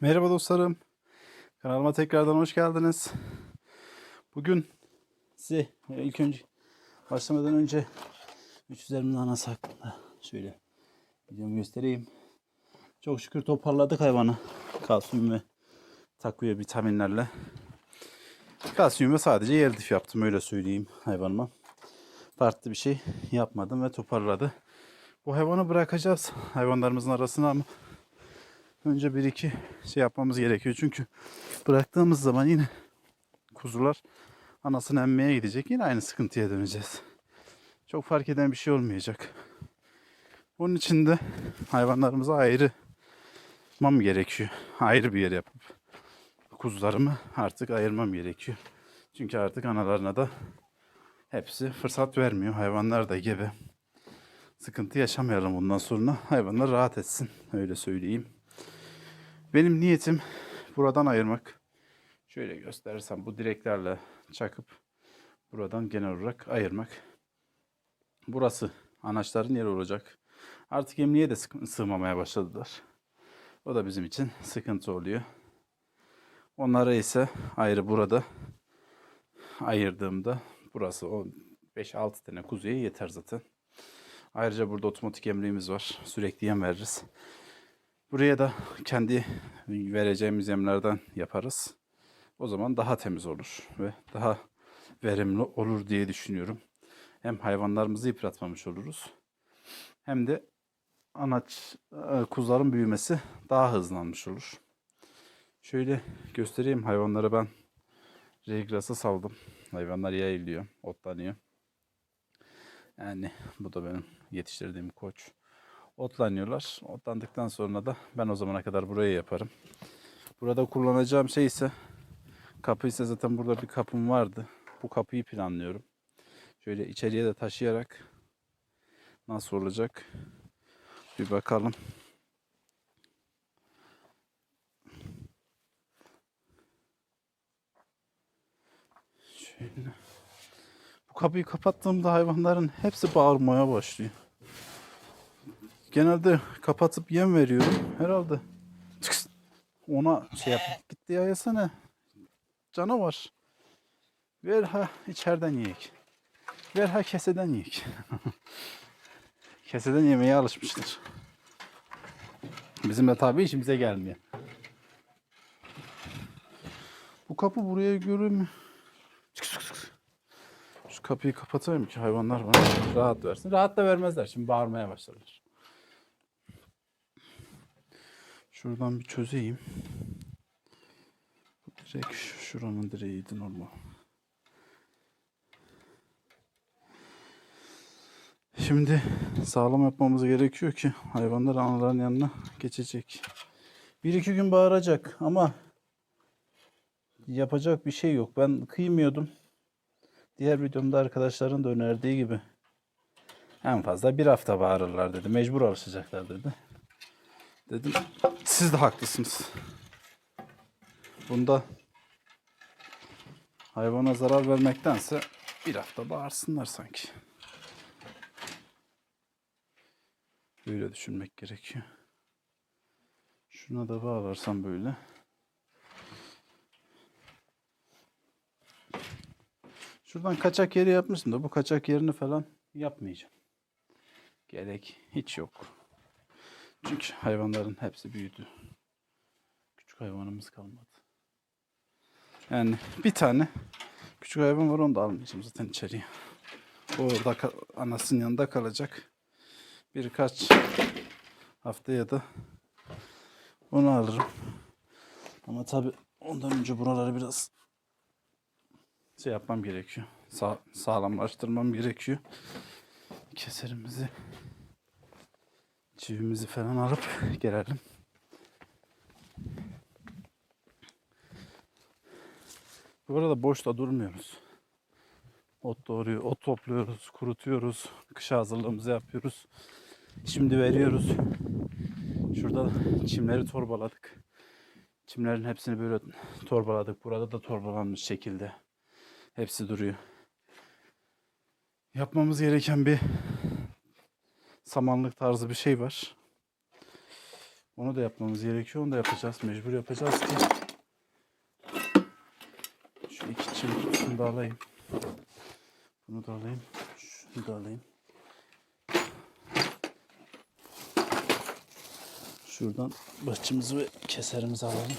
Merhaba dostlarım. Kanalıma tekrardan hoş geldiniz. Bugün size e, ilk önce başlamadan önce 300'lerimin anası hakkında şöyle videomu göstereyim. Çok şükür toparladık hayvanı. Kalsiyum ve takviye vitaminlerle. Kalsiyum ve sadece yer dif yaptım öyle söyleyeyim hayvanıma. Farklı bir şey yapmadım ve toparladı. Bu hayvanı bırakacağız hayvanlarımızın arasına ama önce bir iki şey yapmamız gerekiyor. Çünkü bıraktığımız zaman yine kuzular anasını emmeye gidecek. Yine aynı sıkıntıya döneceğiz. Çok fark eden bir şey olmayacak. Bunun için de hayvanlarımıza ayrı mam gerekiyor. Ayrı bir yer yapıp kuzularımı artık ayırmam gerekiyor. Çünkü artık analarına da hepsi fırsat vermiyor. Hayvanlar da gebe. Sıkıntı yaşamayalım bundan sonra. Hayvanlar rahat etsin. Öyle söyleyeyim. Benim niyetim buradan ayırmak. Şöyle gösterirsem bu direklerle çakıp buradan genel olarak ayırmak. Burası anaçların yeri olacak. Artık emniye de sığmamaya başladılar. O da bizim için sıkıntı oluyor. Onlara ise ayrı burada ayırdığımda burası o 5-6 tane kuzuya yeter zaten. Ayrıca burada otomatik emliğimiz var. Sürekli yem veririz. Buraya da kendi vereceğimiz yemlerden yaparız. O zaman daha temiz olur ve daha verimli olur diye düşünüyorum. Hem hayvanlarımızı yıpratmamış oluruz. Hem de anaç e, kuzuların büyümesi daha hızlanmış olur. Şöyle göstereyim hayvanlara ben regrası saldım. Hayvanlar yayılıyor, otlanıyor. Yani bu da benim yetiştirdiğim koç. Otlanıyorlar. Otlandıktan sonra da ben o zamana kadar burayı yaparım. Burada kullanacağım şey ise kapı ise zaten burada bir kapım vardı. Bu kapıyı planlıyorum. Şöyle içeriye de taşıyarak nasıl olacak bir bakalım. Şöyle. Bu kapıyı kapattığımda hayvanların hepsi bağırmaya başlıyor. Genelde kapatıp yem veriyorum. Herhalde ona şey yap. Gitti ya yesene. Canavar. Ver ha içeriden yiyek. Ver ha keseden yiyek. keseden yemeye alışmışlar. Bizim de tabii işimize gelmiyor. Bu kapı buraya göre mi? Şu kapıyı kapatayım ki hayvanlar bana rahat versin. Rahat da vermezler. Şimdi bağırmaya başlarlar. Şuradan bir çözeyim. Direkt şu- şuranın direğiydi normal. Şimdi sağlam yapmamız gerekiyor ki hayvanlar anaların yanına geçecek. Bir iki gün bağıracak ama yapacak bir şey yok. Ben kıymıyordum. Diğer videomda arkadaşların da önerdiği gibi en fazla bir hafta bağırırlar dedi. Mecbur alışacaklar dedi. Dedim siz de haklısınız. Bunda hayvana zarar vermektense bir hafta bağırsınlar sanki. Böyle düşünmek gerekiyor. Şuna da bağlarsam böyle. Şuradan kaçak yeri yapmışsın da bu kaçak yerini falan yapmayacağım. Gerek hiç yok. Çünkü hayvanların hepsi büyüdü. Küçük hayvanımız kalmadı. Yani bir tane küçük hayvan var onu da almayacağım zaten içeriye. O orada anasının yanında kalacak. Birkaç haftaya da onu alırım. Ama tabi ondan önce buraları biraz şey yapmam gerekiyor. Sa- sağlamlaştırmam gerekiyor. Keserimizi çivimizi falan alıp gelelim. Bu arada boşta durmuyoruz. Ot doğruyor, ot topluyoruz, kurutuyoruz, kışa hazırlığımızı yapıyoruz. Şimdi veriyoruz. Şurada çimleri torbaladık. Çimlerin hepsini böyle torbaladık. Burada da torbalanmış şekilde. Hepsi duruyor. Yapmamız gereken bir samanlık tarzı bir şey var. Onu da yapmamız gerekiyor. Onu da yapacağız. Mecbur yapacağız ki. Şu iki çelik kutusunu da alayım. Bunu da alayım. Şunu da alayım. Şuradan başımızı ve keserimizi alalım.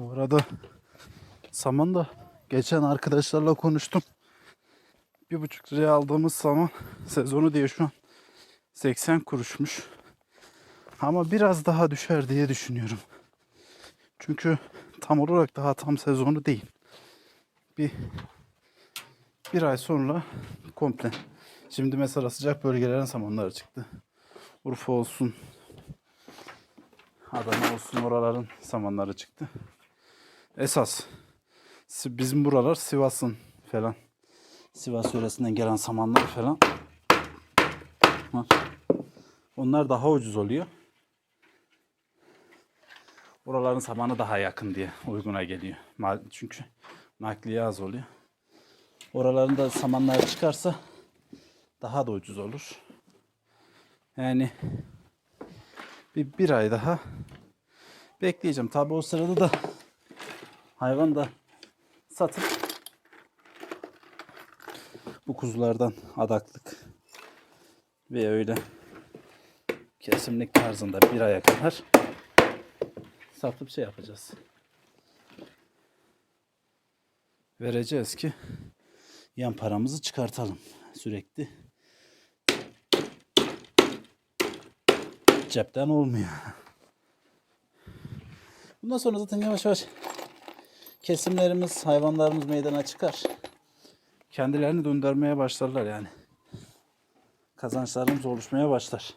Bu arada saman da geçen arkadaşlarla konuştum. Bir buçuk liraya aldığımız saman sezonu diye şu an 80 kuruşmuş. Ama biraz daha düşer diye düşünüyorum. Çünkü tam olarak daha tam sezonu değil. Bir bir ay sonra komple. Şimdi mesela sıcak bölgelerin samanları çıktı. Urfa olsun, Adana olsun oraların samanları çıktı. Esas bizim buralar Sivas'ın falan. Sivas yöresinden gelen samanlar falan. Onlar daha ucuz oluyor. Oraların samanı daha yakın diye uyguna geliyor. Çünkü nakliye az oluyor. Oraların da samanlar çıkarsa daha da ucuz olur. Yani bir, bir ay daha bekleyeceğim. Tabi o sırada da hayvan da satıp bu kuzulardan adaklık ve öyle kesimlik tarzında bir aya kadar satıp şey yapacağız. Vereceğiz ki yan paramızı çıkartalım sürekli. Cepten olmuyor. Bundan sonra zaten yavaş yavaş kesimlerimiz, hayvanlarımız meydana çıkar. Kendilerini döndürmeye başlarlar yani. Kazançlarımız oluşmaya başlar.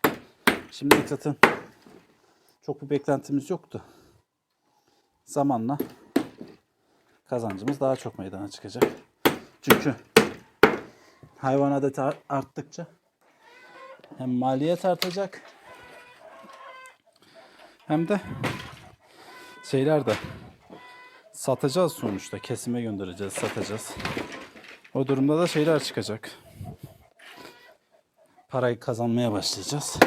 Şimdi zaten çok bir beklentimiz yoktu. Zamanla kazancımız daha çok meydana çıkacak. Çünkü hayvan adeti ar- arttıkça hem maliyet artacak hem de şeyler de satacağız sonuçta. Kesime göndereceğiz, satacağız. O durumda da şeyler çıkacak. Parayı kazanmaya başlayacağız.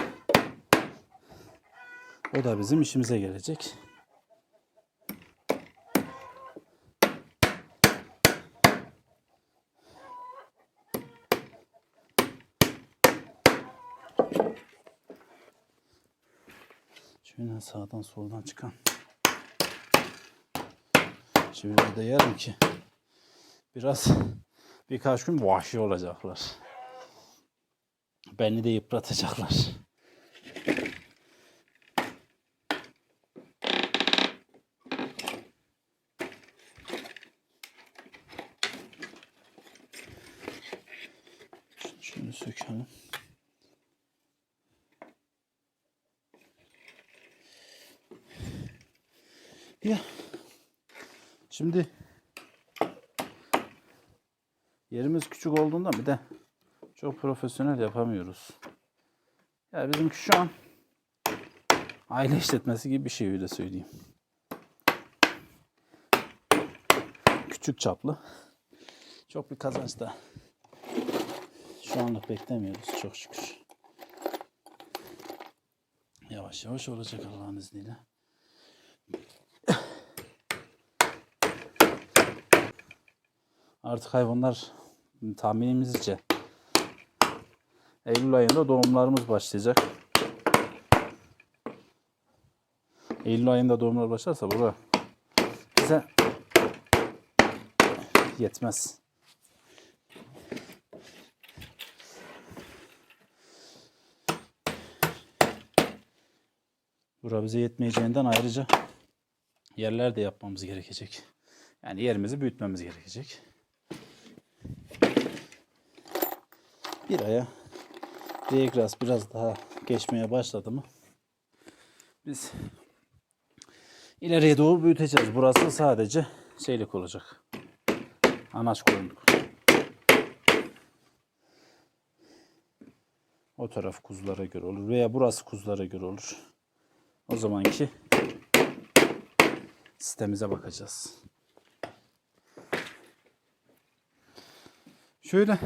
O da bizim işimize gelecek. Şöyle sağdan soldan çıkan. Şimdi de yarım ki biraz birkaç gün vahşi olacaklar. Beni de yıpratacaklar. Şunu sökelim. Ya. Şimdi yerimiz küçük olduğundan bir de çok profesyonel yapamıyoruz. Ya bizimki şu an aile işletmesi gibi bir şey öyle söyleyeyim. Küçük çaplı. Çok bir kazanç da şu anlık beklemiyoruz çok şükür. Yavaş yavaş olacak Allah'ın izniyle. Artık hayvanlar tahminimizce Eylül ayında doğumlarımız başlayacak. Eylül ayında doğumlar başlarsa bura bize yetmez. Bura bize yetmeyeceğinden ayrıca yerler de yapmamız gerekecek. Yani yerimizi büyütmemiz gerekecek. Bir aya Diegras biraz daha geçmeye başladı mı biz ileriye doğru büyüteceğiz. Burası sadece şeylik olacak. Anaç koyunluk. O taraf kuzulara göre olur veya burası kuzulara göre olur. O zamanki sistemimize bakacağız. Şöyle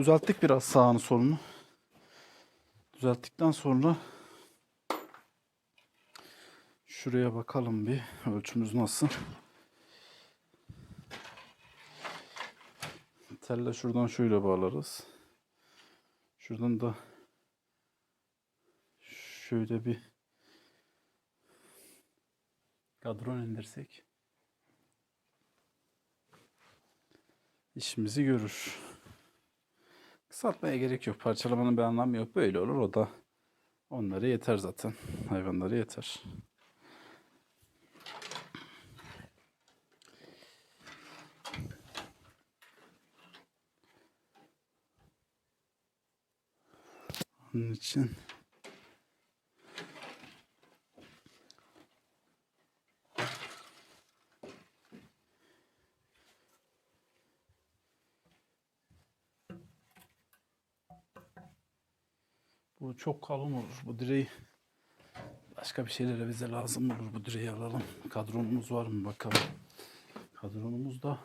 düzelttik biraz sağını solunu. Düzelttikten sonra şuraya bakalım bir ölçümüz nasıl. Telle şuradan şöyle bağlarız. Şuradan da şöyle bir kadron indirsek işimizi görür. Kısaltmaya gerek yok. Parçalamanın bir anlamı yok. Böyle olur. O da onlara yeter zaten. Hayvanlara yeter. Onun için çok kalın olur. Bu direği başka bir şeylere bize lazım olur. Bu direği alalım. Kadronumuz var mı bakalım. Kadronumuz da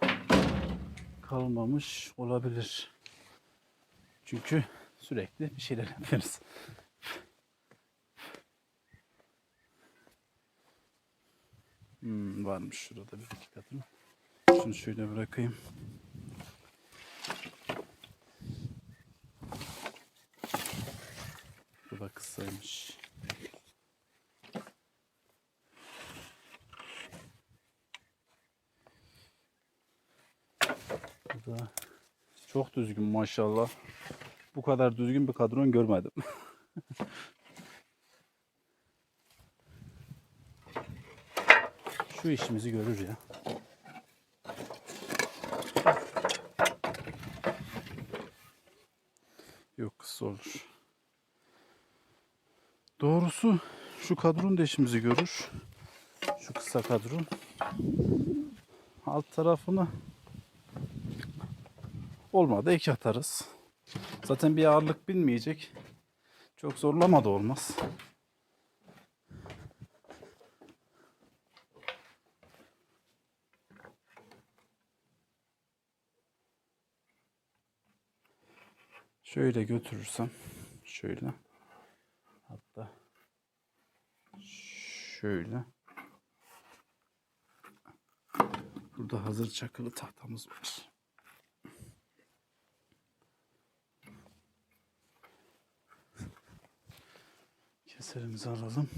kalmamış olabilir. Çünkü sürekli bir şeyler yapıyoruz. Hmm, varmış şurada bir iki kadın. Şunu şöyle bırakayım. Bu da kısaymış. Bu da çok düzgün maşallah. Bu kadar düzgün bir kadron görmedim. Şu işimizi görür ya. Yok kısa olur. Doğrusu şu kadron da işimizi görür. Şu kısa kadron. Alt tarafını olmadı ek atarız. Zaten bir ağırlık binmeyecek. Çok zorlama da olmaz. Şöyle götürürsem şöyle şöyle burada hazır çakılı tahtamız var. Keserimizi alalım.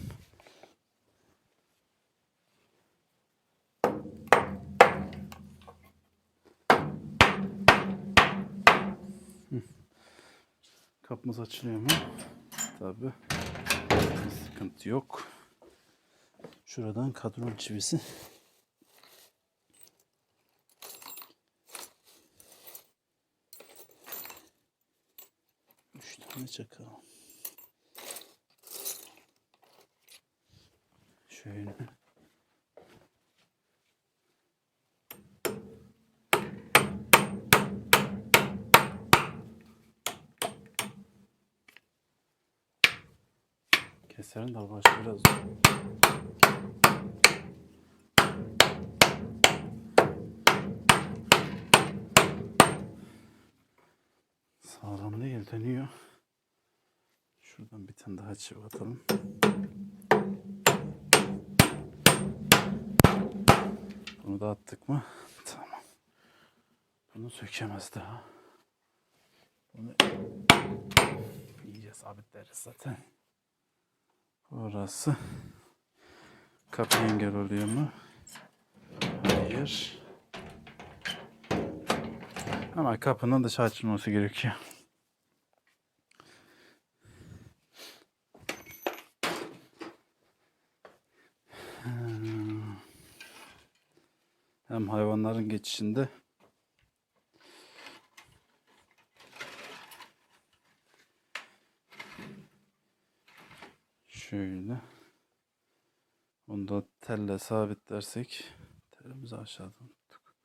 Kapımız açılıyor mu? Tabi. Sıkıntı yok. Şuradan kadron çivisi. Üç tane çakalım. Şöyle. De başta biraz. Sağlam değil dönüyor. Şuradan bir tane daha çivi. Bunu da attık mı? Tamam. Bunu sökemez daha. Bunu iyice sabitleriz zaten. Orası kapı engel oluyor mu? Hayır. Ama kapının dışa açılması gerekiyor. Hem hayvanların geçişinde şöyle onu da telle sabitlersek telimizi aşağıdan tuttuk.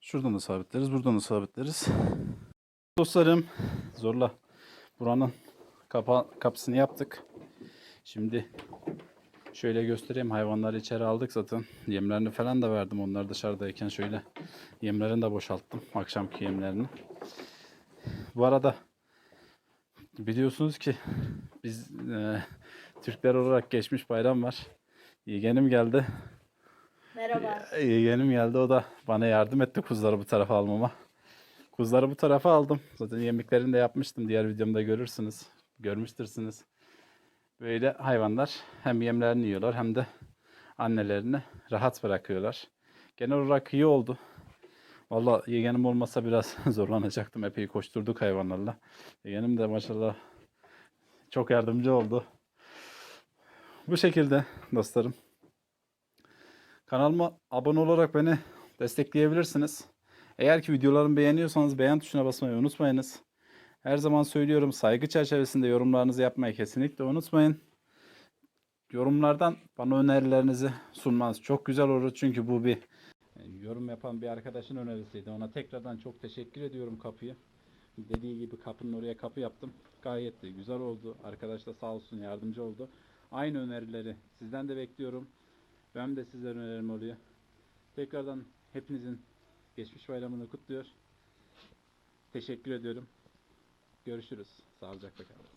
Şuradan da sabitleriz, buradan da sabitleriz. Dostlarım zorla buranın kapa kapısını yaptık. Şimdi şöyle göstereyim. Hayvanları içeri aldık zaten. Yemlerini falan da verdim. Onlar dışarıdayken şöyle yemlerini de boşalttım. Akşamki yemlerini. Bu arada biliyorsunuz ki biz e, Türkler olarak geçmiş bayram var. Yeğenim geldi. Merhaba. Yeğenim geldi. O da bana yardım etti kuzuları bu tarafa almama. Kuzuları bu tarafa aldım. Zaten yemeklerini de yapmıştım. Diğer videomda görürsünüz. Görmüştürsünüz. Böyle hayvanlar hem yemlerini yiyorlar hem de annelerini rahat bırakıyorlar. Genel olarak iyi oldu. Valla yeğenim olmasa biraz zorlanacaktım. Epey koşturduk hayvanlarla. Yeğenim de maşallah çok yardımcı oldu. Bu şekilde dostlarım. Kanalıma abone olarak beni destekleyebilirsiniz. Eğer ki videolarımı beğeniyorsanız beğen tuşuna basmayı unutmayınız. Her zaman söylüyorum saygı çerçevesinde yorumlarınızı yapmayı kesinlikle unutmayın. Yorumlardan bana önerilerinizi sunmanız çok güzel olur. Çünkü bu bir yorum yapan bir arkadaşın önerisiydi. Ona tekrardan çok teşekkür ediyorum kapıyı. Dediği gibi kapının oraya kapı yaptım. Gayet de güzel oldu. Arkadaş da sağ olsun yardımcı oldu. Aynı önerileri sizden de bekliyorum. Ben de sizlerin önerim oluyor. Tekrardan hepinizin geçmiş bayramını kutluyor. Teşekkür ediyorum. Görüşürüz. Sağlıcakla kalın.